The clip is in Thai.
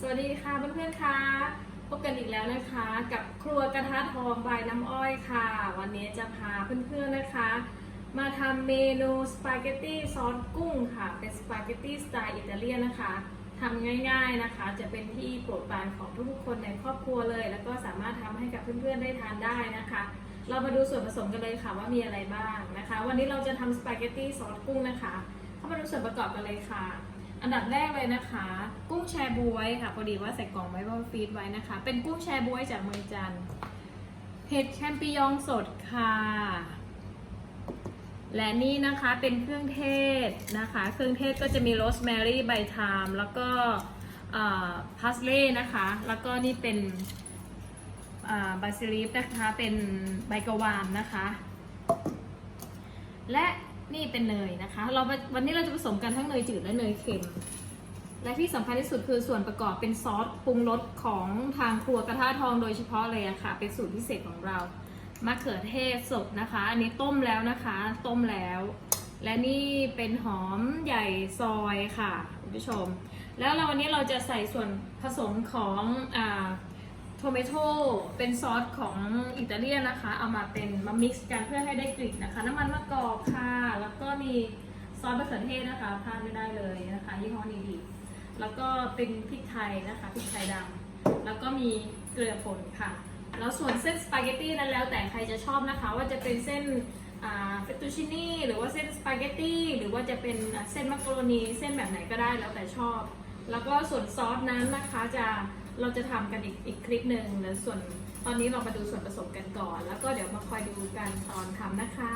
สวัสดีค่ะเพื่อนๆค่ะพบกันอีกแล้วนะคะกับครัวกระทะทองบายน้ำอ้อยค่ะ วันนี้จะพาเพื่อนๆนะคะ มาทำเมนูสปาเกตตี้ซอสกุ้งค่ะ เป็นสปาเกตตี้สไตล์อิตาเลียนนะคะทำง่าย ๆนะคะ จะเป็นที่โปรดปรานของทุกๆคนในครอบครัวเลย แล้วก็สามารถทำให้กับเพื่อนๆได้ทานได้นะคะ เรามาดูส่วนผสมกันเลยค่ะว่ามีอะไรบ้างนะคะ วันนี้เราจะทำสปาเกตตี้ซอสกุ้งนะคะ เข้ามาดูส่วนประกอบกันเลยค่ะ อันดับแรกเลยนะคะ กุ้งแชบวยค่ะพอดีว่าใส่กล่องไว้ว่าฟีดไว้นะคะ เป็นกุ้งแชบวยจากเมืองจันทร์เห็ดแชมปิญองสดค่ะ และนี่นะคะเป็นเครื่องเทศนะคะ เครื่องเทศก็จะมีโรสแมรี่ใบไทม์แล้วก็พาสเล่นะคะ แล้วก็นี่เป็นบาซิลิฟนะคะ เป็นใบกะวานนะคะ และ นี่เป็นเนยนะคะ เราวันนี้เราจะผสมกันทั้งเนยจืดและเนยเค็ม และที่สำคัญที่สุดคือส่วนประกอบเป็นซอสปรุงรสของทางครัวกระทะทองโดยเฉพาะเลยอะค่ะ เป็นสูตรพิเศษของเรามะเขือเทศสดนะคะ อันนี้ต้มแล้วนะคะ ต้มแล้ว และนี่เป็นหอมใหญ่ซอยค่ะคุณผู้ชม แล้วเราวันนี้เราจะใส่ส่วนผสมของอ่า ทเมโตเป็นซอสของอิตาเลียนนะคะ เอามาเป็นมามิกซ์กันเพื่อให้ได้กลิ่นนะคะ น้ำมันมะกอกค่ะ แล้วก็มีซอสมะเขือเทศนะคะพลาดไม่ได้เลยนะคะยี่ห้อนี้ดีแล้วก็เป็นพริกไทยนะคะพริกไทยดำแล้วก็มีเกลือป่นค่ะ แล้วส่วนเส้นสปาเกตตี้นั้นแล้วแต่ใครจะชอบนะคะ ว่าจะเป็นเส้นเฟตตูชินี่หรือว่าเส้นสปาเกตตี้หรือว่าจะเป็นเส้นมักโรนีเส้นแบบไหนก็ได้แล้วแต่ชอบ แล้วก็ส่วนซอสนั้นนะคะจะ เราจะทำกันอีกอีกคลิปหนึ่งแล้วส่วนตอนนี้เรามาดูส่วนผสมกันก่อน แล้วก็เดี๋ยวมาคอยดูกันตอนทำนะคะ